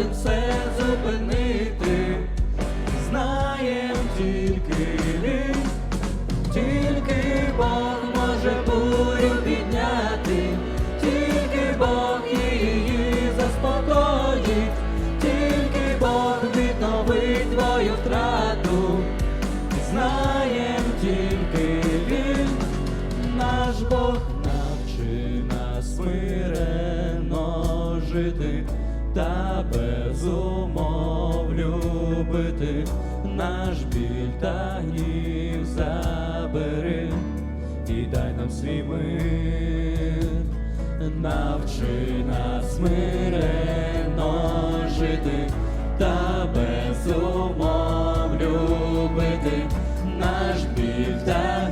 здатен все зупинити, знаєм тільки він, тільки Бог може бурю підняти, тільки Бог її заспокоїть, тільки Бог відновить твою втрату, знаєм тільки він, наш Бог навчи нас мирено жити та без умов любити, наш біль та гнів забери і дай нам свій мир, навчи нас смиренно жити та без любити, наш біль та